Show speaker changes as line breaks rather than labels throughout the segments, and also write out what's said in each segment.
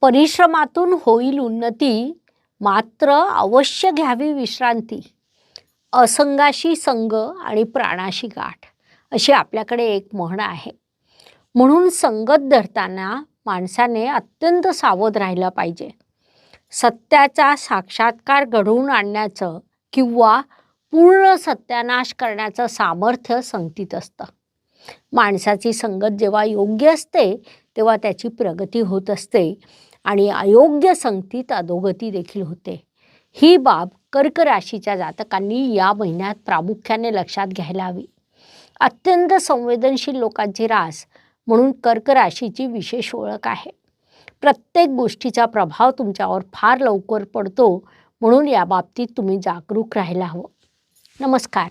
परिश्रमातून होईल उन्नती मात्र अवश्य घ्यावी विश्रांती. असंगाशी संग आणि प्राणाशी गाठ अशी आपल्याकडे एक म्हण आहे. म्हणून संगत धरताना माणसाने अत्यंत सावध राहिलं पाहिजे. सत्याचा साक्षात्कार घडवून आणण्याचं किंवा पूर्ण सत्यानाश करण्याचं सामर्थ्य संगतीत असतं. माणसाची संगत जेव्हा योग्य असते तेव्हा त्याची प्रगती होत असते. आणि अयोग्य संगतीत अधोगती देखील होते. ही बाब कर्क राशीच्या जातकांनी या महिन्यात प्रामुख्याने लक्षात घ्यायला हवी. अत्यंत संवेदनशील लोकांची रास म्हणून कर्क राशीची विशेष ओळख आहे. प्रत्येक गोष्टीचा प्रभाव तुमच्यावर फार लवकर पडतो म्हणून या बाबतीत तुम्ही जागरूक राहायला हवं. नमस्कार.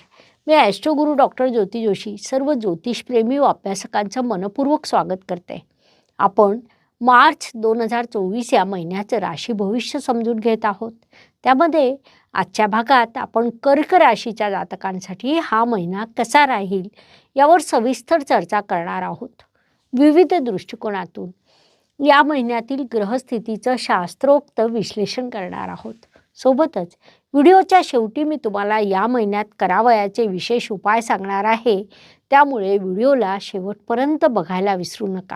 मी ॲस्ट्रोगुरू डॉक्टर ज्योती जोशी सर्व ज्योतिषप्रेमी व अभ्यासकांचं मनपूर्वक स्वागत करते. आपण मार्च दोन हजार चोवीस या महिन्याचं राशी भविष्य समजून घेत आहोत. त्यामध्ये आजच्या भागात आपण कर्क राशीच्या जातकांसाठी हा महिना कसा राहील यावर सविस्तर चर्चा करणार आहोत. विविध दृष्टिकोनातून या महिन्यातील ग्रहस्थितीचं शास्त्रोक्त विश्लेषण करणार आहोत. सोबतच व्हिडिओच्या शेवटी मी तुम्हाला या महिन्यात करावयाचे विशेष उपाय सांगणार आहे. त्यामुळे व्हिडिओला शेवटपर्यंत बघायला विसरू नका.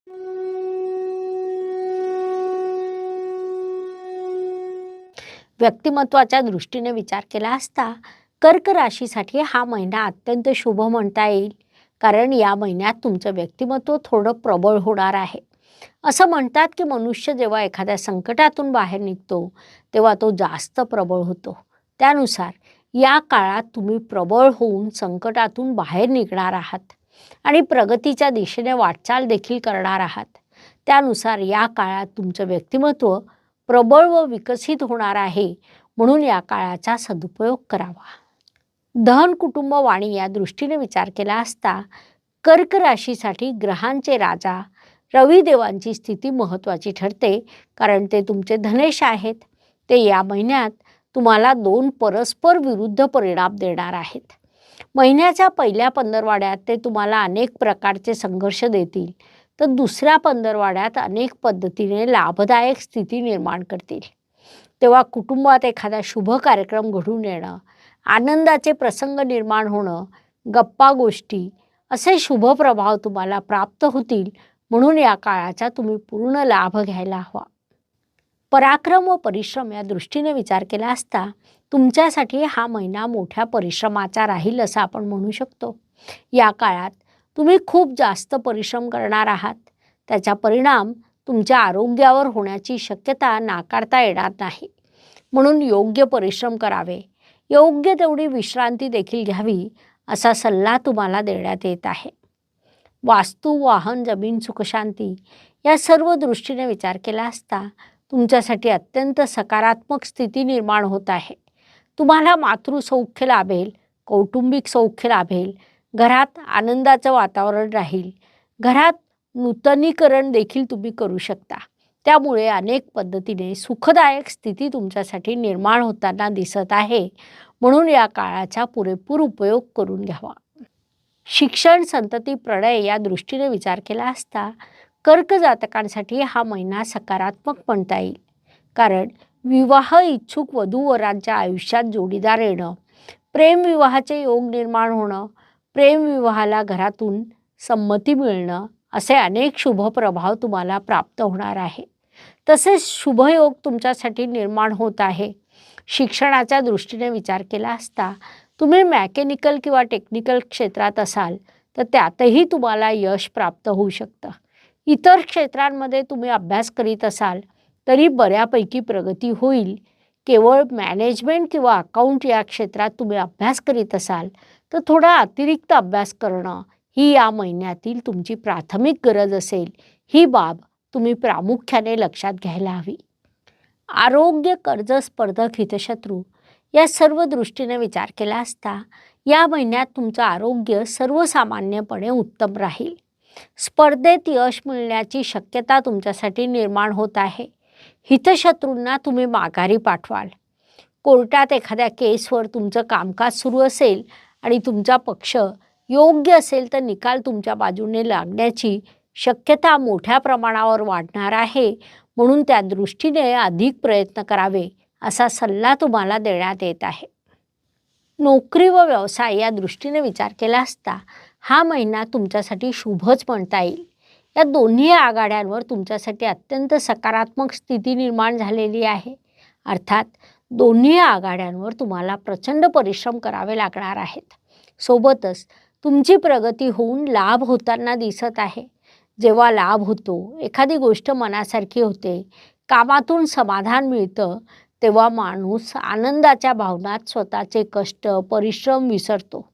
व्यक्तिमत्वाच्या दृष्टीने विचार केला असता कर्क राशीसाठी हा महिना अत्यंत शुभ म्हणता येईल. कारण या महिन्यात तुमचं व्यक्तिमत्व थोडं प्रबळ होणार आहे. असं म्हणतात की मनुष्य जेव्हा एखाद्या संकटातून बाहेर निघतो तेव्हा तो जास्त प्रबळ होतो. त्यानुसार या काळात तुम्ही प्रबळ होऊन संकटातून बाहेर निघणार आहात आणि प्रगतीच्या दिशेने वाटचाल देखील करणार आहात. त्यानुसार या काळात तुमचं व्यक्तिमत्व प्रबळ व विकसित होणार आहे. म्हणून या काळाचा सदुपयोग करावा. धन कुटुंब वाणी या दृष्टीने विचार केला असता कर्क राशीसाठी ग्रहांचे राजा रविदेवांची स्थिती महत्त्वाची ठरते कारण ते तुमचे धनेश आहेत. ते या महिन्यात तुम्हाला दोन परस्पर विरुद्ध परिणाम देणार आहेत. महिन्याच्या पहिल्या पंधरवाड्यात ते तुम्हाला अनेक प्रकारचे संघर्ष देतील. तर दुसऱ्या पंधरवाड्यात अनेक पद्धतीने लाभदायक स्थिती निर्माण करतील. तेव्हा कुटुंबात एखादा शुभ कार्यक्रम घडून येणं आनंदाचे प्रसंग निर्माण होणं गप्पा गोष्टी असे शुभ प्रभाव तुम्हाला प्राप्त होतील म्हणून या काळाचा तुम्ही पूर्ण लाभ घ्यायला हवा. पराक्रम व परिश्रम या दृष्टीने विचार केला असता तुमच्यासाठी हा महिना मोठ्या परिश्रमाचा राहील असं आपण म्हणू शकतो. या काळात तुम्ही खूप जास्त परिश्रम करणार आहात. त्याचा परिणाम तुमच्या आरोग्यावर होण्याची शक्यता नाकारता येणार नाही. म्हणून योग्य परिश्रम करावे. योग्य तेवढी विश्रांती देखील घ्यावी असा सल्ला तुम्हाला देण्यात येत आहे. वास्तू वाहन जमीन सुखशांती या सर्व दृष्टीने विचार केला असता तुमच्यासाठी अत्यंत सकारात्मक स्थिती निर्माण होत आहे. तुम्हाला मातृसौख्य लाभेल कौटुंबिक सौख्य लाभेल घरात आनंदाचं वातावरण राहील. घरात नूतनीकरण देखील तुम्ही करू शकता. त्यामुळे अनेक पद्धतीने सुखदायक स्थिती तुमच्यासाठी निर्माण होताना दिसत आहे. म्हणून या काळाचा पुरेपूर उपयोग करून घ्यावा. शिक्षण संतती प्रणय या दृष्टीने विचार केला असता कर्क जातकांसाठी हा महिना सकारात्मक म्हणता येईल. कारण विवाह इच्छुक वधूवरांच्या आयुष्यात जोडीदार येणं प्रेमविवाहाचे योग निर्माण होणं प्रेमविवाहाला घरातून संमती मिळणं असे अनेक शुभ प्रभाव तुम्हाला प्राप्त होणार आहे. तसेच शुभयोग तुमच्यासाठी निर्माण होत आहे. शिक्षणाच्या दृष्टीने विचार केला असता तुम्ही मॅकॅनिकल किंवा टेक्निकल क्षेत्रात असाल तर त्यातही तुम्हाला यश प्राप्त होऊ शकतं. इतर क्षेत्रांमध्ये तुम्ही अभ्यास करीत असाल तरी बऱ्यापैकी प्रगती होईल. केवळ मॅनेजमेंट किंवा अकाउंट या क्षेत्रात तुम्ही अभ्यास करीत असाल तर थोडा अतिरिक्त अभ्यास करणं ही या महिन्यातील तुमची प्राथमिक गरज असेल. ही बाब तुम्ही प्रामुख्याने लक्षात घ्यायला हवी. आरोग्य कर्ज स्पर्धक हितशत्रू या सर्व दृष्टीने विचार केला असता या महिन्यात तुमचं आरोग्य सर्वसामान्यपणे उत्तम राहील. स्पर्धेत यश मिळण्याची शक्यता तुमच्यासाठी निर्माण होत आहे. हितशत्रूंना तुम्ही माघारी पाठवाल. कोर्टात एखाद्या केसवर तुमचं कामकाज सुरू असेल आणि तुमचा पक्ष योग्य असेल तर निकाल तुमच्या बाजूने लागण्याची शक्यता मोठ्या प्रमाणावर वाढणार आहे. म्हणून त्या दृष्टीने अधिक प्रयत्न करावे असा सल्ला तुम्हाला देण्यात येत आहे. नोकरी व व्यवसाय या दृष्टीने विचार केला असता हा महिना तुमच्यासाठी शुभच म्हणता येईल. या दोन्ही आघाड्यांवर तुमच्यासाठी अत्यंत सकारात्मक स्थिती निर्माण झालेली आहे. अर्थात दोन्ही आघाड्यांवर तुम्हाला प्रचंड परिश्रम करावे लागणार आहेत. सोबतच तुमची प्रगती होऊन लाभ होताना दिसत आहे. जेव्हा लाभ होतो एखादी गोष्ट मनासारखी होते कामातून समाधान मिळतं तेव्हा माणूस आनंदाच्या भावनात स्वतःचे कष्ट परिश्रम विसरतो.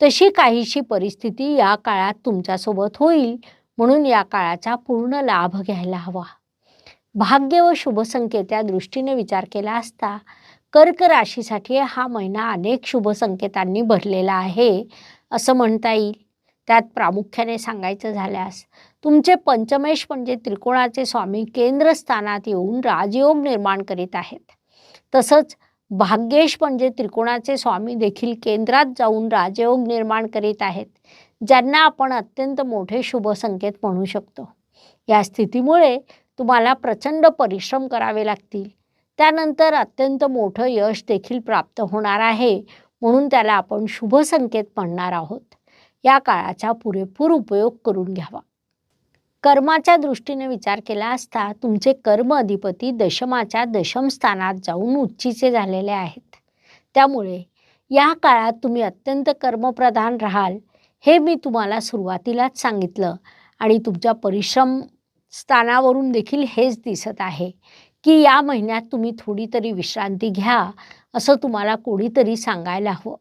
तशी काहीशी परिस्थिती या काळात तुमच्यासोबत होईल म्हणून या काळाचा पूर्ण लाभ घ्यायला हवा. भाग्य व शुभसंकेत या दृष्टीने विचार केला असता कर्क राशीसाठी हा महिना अनेक शुभसंकेतांनी भरलेला आहे असं म्हणता येईल. त्यात प्रामुख्याने सांगायचं झाल्यास तुमचे पंचमेश म्हणजे त्रिकोणाचे स्वामी केंद्रस्थानात येऊन राजयोग निर्माण करीत आहेत. तसंच भाग्येश म्हणजे त्रिकोणाचे स्वामी देखील केंद्रात जाऊन राजयोग निर्माण करीत आहेत ज्यांना आपण अत्यंत मोठे शुभ संकेत म्हणू शकतो. या स्थितीमुळे तुम्हाला प्रचंड परिश्रम करावे लागतील. त्यानंतर अत्यंत मोठं यश देखील प्राप्त होणार आहे म्हणून त्याला आपण शुभ संकेत म्हणणार आहोत. या काळाचा पुरेपूर उपयोग करून घ्यावा. कर्माच्या दृष्टीने विचार केला असता तुमचे कर्म अधिपती दशमाच्या दशम स्थानात जाऊन उच्चीचे झालेले आहेत. त्यामुळे या काळात तुम्ही अत्यंत कर्मप्रधान राहाल हे मी तुम्हाला सुरुवातीलाच सांगितलं आणि तुमच्या परिश्रम स्थानावरून देखील हेच दिसत आहे की या महिन्यात तुम्ही थोडी तरी विश्रांती घ्या असं तुम्हाला कोणीतरी सांगायला हवं.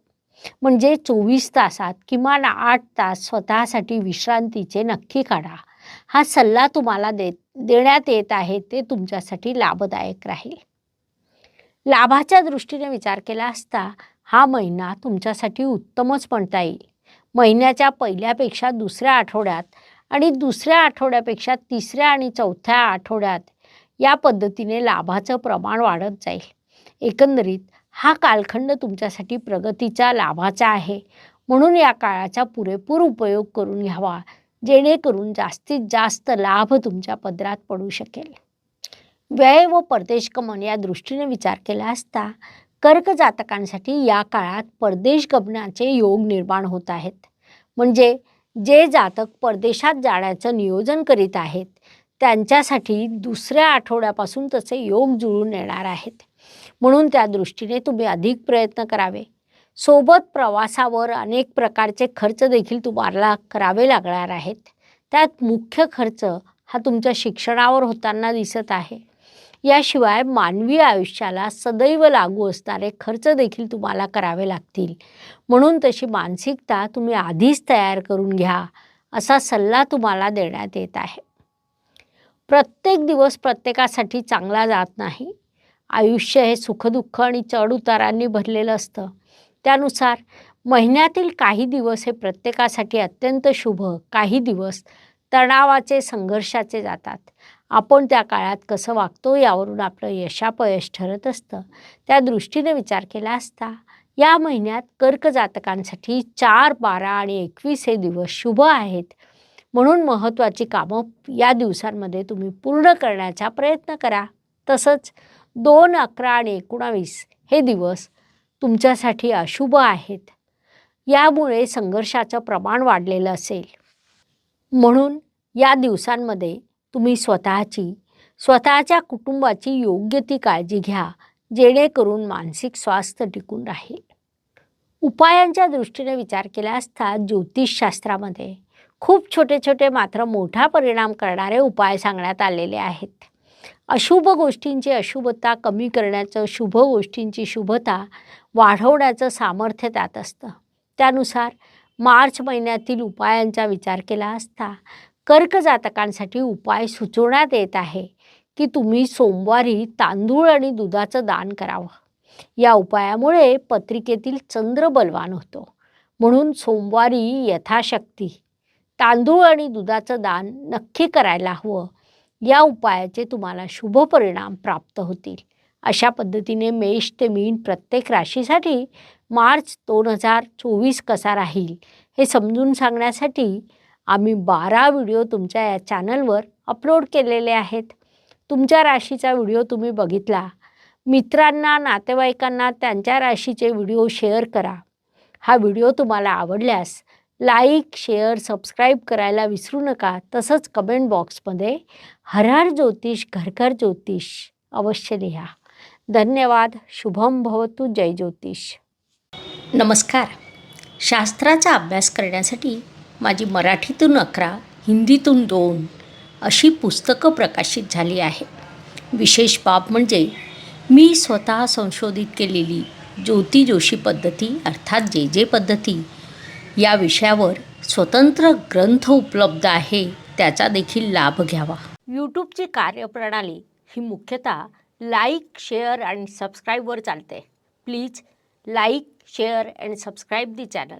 म्हणजे चोवीस तासात किमान आठ तास स्वतःसाठी विश्रांतीचे नक्की काढा. हा सल्ला तुम्हाला दे देण्यात येत आहे ते तुमच्यासाठी लाभदायक राहील. लाभाच्या दृष्टीने विचार केला असता हा महिना तुमच्यासाठी उत्तमच म्हणता येईल. महिन्याच्या पहिल्यापेक्षा दुसऱ्या आठवड्यात आणि दुसऱ्या आठवड्यापेक्षा तिसऱ्या आणि चौथ्या आठवड्यात या पद्धतीने लाभाचं प्रमाण वाढत जाईल. एकंदरीत हा कालखंड तुमच्यासाठी प्रगतीच्या लाभाचा आहे. म्हणून या काळाचा पुरेपूर उपयोग करून घ्यावा जेणेकरून जास्तीत जास्त लाभ तुमच्या पदरात पडू शकेल. व्यय व परदेशगमन या दृष्टीने विचार केला असता कर्क जातकांसाठी या काळात परदेश गमनाचे योग निर्माण होत आहेत. म्हणजे जे जातक परदेशात जाण्याचं नियोजन करीत आहेत त्यांच्यासाठी दुसऱ्या आठवड्यापासून तसे योग जुळून येणार आहेत. म्हणून त्या दृष्टीने तुम्ही अधिक प्रयत्न करावे. सोबत प्रवासावर अनेक प्रकारचे खर्च देखील तुम्हाला करावे लागणार आहेत. त्यात मुख्य खर्च हा तुमच्या शिक्षणावर होताना दिसत आहे. याशिवाय मानवी आयुष्याला सदैव लागू असणारे खर्च देखील तुम्हाला करावे लागतील. म्हणून तशी मानसिकता तुम्ही आधीच तयार करून घ्या असा सल्ला तुम्हाला देण्यात येत आहे. प्रत्येक दिवस प्रत्येकासाठी चांगला जात नाही. आयुष्य हे सुखदुःख आणि चढउतारांनी भरलेलं असतं. त्यानुसार महिन्यातील काही दिवस हे प्रत्येकासाठी अत्यंत शुभ काही दिवस तणावाचे संघर्षाचे जातात. आपण त्या काळात कसं वागतो यावरून आपलं यशापयश ठरत असतं. त्या दृष्टीने विचार केला असता या महिन्यात कर्क जातकांसाठी चार बारा आणि एकवीस हे दिवस शुभ आहेत. म्हणून महत्त्वाची कामं या दिवसांमध्ये तुम्ही पूर्ण करण्याचा प्रयत्न करा. तसंच दोन अकरा आणि एकोणावीस हे दिवस तुमच्यासाठी अशुभ आहेत. यामुळे संघर्षाचं प्रमाण वाढलेलं असेल. म्हणून या दिवसांमध्ये तुम्ही स्वतःची स्वतःच्या कुटुंबाची योग्य ती काळजी घ्या जेणेकरून मानसिक स्वास्थ्य टिकून राहील. उपायांच्या दृष्टीने विचार केला असता ज्योतिषशास्त्रामध्ये खूप छोटे छोटे मात्र मोठा परिणाम करणारे उपाय सांगण्यात आलेले आहेत. अशुभ गोष्टींची अशुभता कमी करण्याचं शुभ गोष्टींची शुभता वाढवण्याचं सामर्थ्य त्यात असतं. त्यानुसार मार्च महिन्यातील उपायांचा विचार केला असता कर्क जातकांसाठी उपाय सुचवण्यात येत आहे की तुम्ही सोमवारी तांदूळ आणि दुधाचं दान करावं. या उपायामुळे पत्रिकेतील चंद्र बलवान होतो. म्हणून सोमवारी यथाशक्ती तांदूळ आणि दुधाचं दान नक्की करायला हवं. या उपायाचे तुम्हाला शुभ परिणाम प्राप्त होतील. अशा पद्धतीने मेष ते मीन प्रत्येक राशीसाठी मार्च दोन हजार चोवीस कसा राहील हे समजून सांगण्यासाठी आम्ही बारा व्हिडिओ तुमच्या या चॅनलवर अपलोड केलेले आहेत. तुमच्या राशीचा व्हिडिओ तुम्ही बघितला. मित्रांना नातेवाईकांना त्यांच्या राशीचे व्हिडिओ शेअर करा. हा व्हिडिओ तुम्हाला आवडल्यास लाईक शेअर सबस्क्राईब करायला विसरू नका. तसंच कमेंट बॉक्समध्ये हरहर ज्योतिष घर घर ज्योतिष अवश्य लिहा. धन्यवाद. शुभम भवतु. जय ज्योतिष. नमस्कार. शास्त्राचा अभ्यास करण्यासाठी माझी मराठीतून अकरा हिंदीतून दोन अशी पुस्तकं प्रकाशित झाली आहे विशेष बाब म्हणजे मी स्वतः संशोधित केलेली ज्योती जोशी पद्धती अर्थात जे जे पद्धती या विषयावर स्वतंत्र ग्रंथ उपलब्ध आहे त्याचा देखील लाभ घ्यावा. यूट्यूबची कार्यप्रणाली ही मुख्यतः लाईक शेअर अँड सबस्क्राईबवर चालते. Please like share and subscribe the channel.